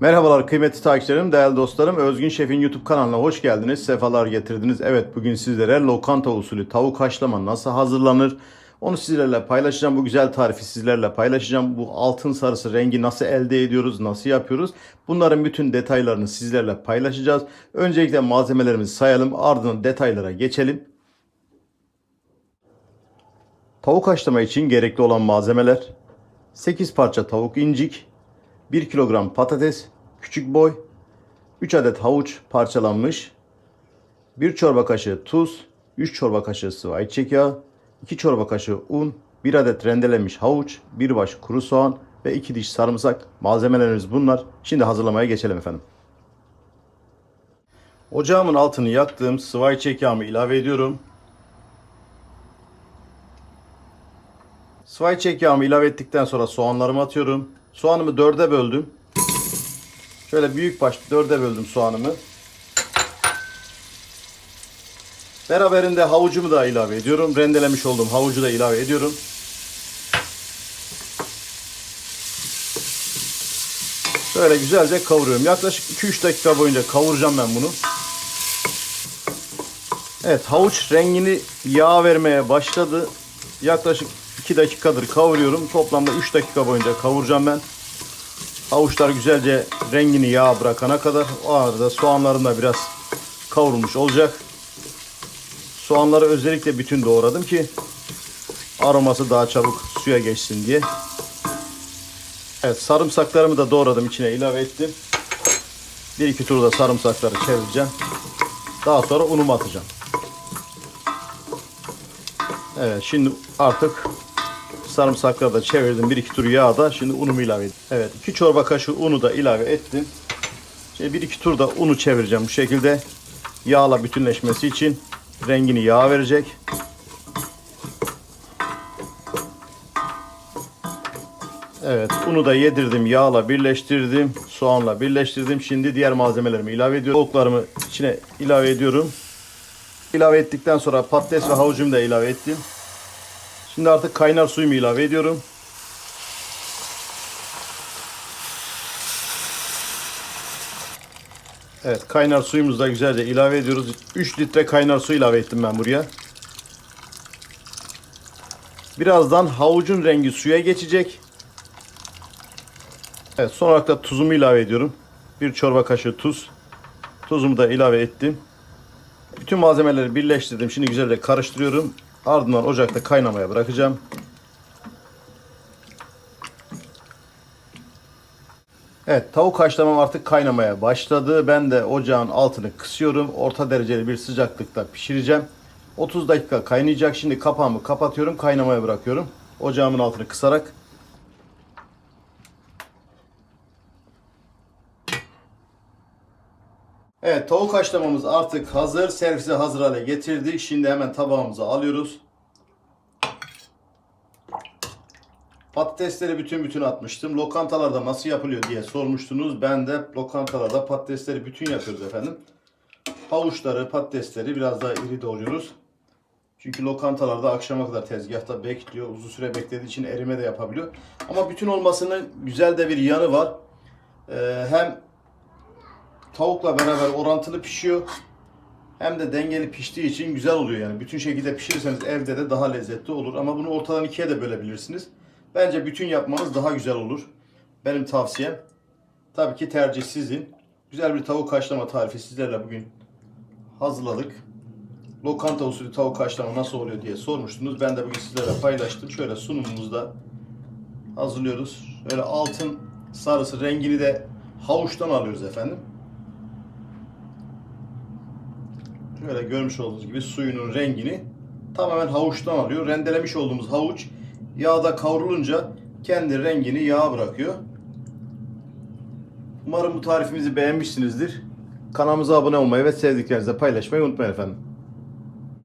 Merhabalar kıymetli takipçilerim, değerli dostlarım. Özgün Şef'in YouTube kanalına hoş geldiniz. Sefalar getirdiniz. Evet bugün sizlere lokanta usulü tavuk haşlama nasıl hazırlanır? Onu sizlerle paylaşacağım. Bu güzel tarifi sizlerle paylaşacağım. Bu altın sarısı rengi nasıl elde ediyoruz, nasıl yapıyoruz? Bunların bütün detaylarını sizlerle paylaşacağız. Öncelikle malzemelerimizi sayalım. Ardından detaylara geçelim. Tavuk haşlama için gerekli olan malzemeler 8 parça tavuk incik, 1 kilogram patates, küçük boy, 3 adet havuç parçalanmış, 1 çorba kaşığı tuz, 3 çorba kaşığı sıvı ayçiçek yağı, 2 çorba kaşığı un, 1 adet rendelenmiş havuç, 1 baş kuru soğan ve 2 diş sarımsak. Malzemelerimiz bunlar. Şimdi hazırlamaya geçelim efendim. Ocağımın altını yaktım. Sıvı ayçiçek yağımı ilave ediyorum. Sıvı ayçiçek yağımı ilave ettikten sonra soğanlarımı atıyorum. Soğanımı dörde böldüm. Şöyle büyük baş dörde böldüm soğanımı. Beraberinde havucumu da ilave ediyorum. Rendelemiş olduğum havucu da ilave ediyorum. Şöyle güzelce kavuruyorum. Yaklaşık 2-3 dakika boyunca kavuracağım ben bunu. Evet havuç rengini yağ vermeye başladı. Yaklaşık 2 dakikadır kavuruyorum. Toplamda 3 dakika boyunca kavuracağım ben. Havuçlar güzelce rengini yağ bırakana kadar. O arada soğanlarım da biraz kavrulmuş olacak. Soğanları özellikle bütün doğradım ki aroması daha çabuk suya geçsin diye. Evet sarımsaklarımı da doğradım içine ilave ettim. Bir iki turda sarımsakları çevireceğim. Daha sonra unumu atacağım. Evet şimdi artık sarımsakları da çevirdim. Bir iki tur yağda. Şimdi unumu ilave edeyim. Evet iki çorba kaşığı unu da ilave ettim. Şimdi bir iki tur da unu çevireceğim bu şekilde. Yağla bütünleşmesi için rengini yağ verecek. Evet unu da yedirdim. Yağla birleştirdim. Soğanla birleştirdim. Şimdi diğer malzemelerimi ilave ediyorum. Tavuklarımı içine ilave ediyorum. İlave ettikten sonra patates ve havucumu da ilave ettim. Şimdi artık kaynar suyumu ilave ediyorum. Evet kaynar suyumuzu da güzelce ilave ediyoruz. 3 litre kaynar su ilave ettim ben buraya. Birazdan havucun rengi suya geçecek. Evet son olarak da tuzumu ilave ediyorum. Bir çorba kaşığı tuz. Tuzumu da ilave ettim. Bütün malzemeleri birleştirdim. Şimdi güzelce karıştırıyorum. Ardından ocakta kaynamaya bırakacağım. Evet tavuk haşlamam artık kaynamaya başladı. Ben de ocağın altını kısıyorum. Orta dereceli bir sıcaklıkta pişireceğim. 30 dakika kaynayacak. Şimdi kapağımı kapatıyorum. Kaynamaya bırakıyorum. Ocağımın altını kısarak. Evet tavuk haşlamamız artık hazır. Servise hazır hale getirdik. Şimdi hemen tabağımıza alıyoruz. Patatesleri bütün bütün atmıştım. Lokantalarda nasıl yapılıyor diye sormuştunuz. Ben de lokantalarda patatesleri bütün yapıyoruz efendim. Havuçları, patatesleri biraz daha iri doğruyoruz. Çünkü lokantalarda akşama kadar tezgahta bekliyor. Uzun süre beklediği için erime de yapabiliyor. Ama bütün olmasının güzel de bir yanı var. Ee, hem tavukla beraber orantılı pişiyor. Hem de dengeli piştiği için güzel oluyor yani. Bütün şekilde pişirirseniz evde de daha lezzetli olur. Ama bunu ortadan ikiye de bölebilirsiniz. Bence bütün yapmanız daha güzel olur. Benim tavsiyem. Tabii ki tercih sizin. Güzel bir tavuk haşlama tarifi sizlerle bugün hazırladık. Lokanta usulü tavuk haşlama nasıl oluyor diye sormuştunuz. Ben de bugün sizlerle paylaştım. Şöyle sunumumuzda hazırlıyoruz. Böyle altın sarısı rengini de havuçtan alıyoruz efendim. Şöyle görmüş olduğunuz gibi suyunun rengini tamamen havuçtan alıyor. Rendelemiş olduğumuz havuç yağda kavrulunca kendi rengini yağ bırakıyor. Umarım bu tarifimizi beğenmişsinizdir. Kanalımıza abone olmayı ve sevdiklerinizle paylaşmayı unutmayın efendim.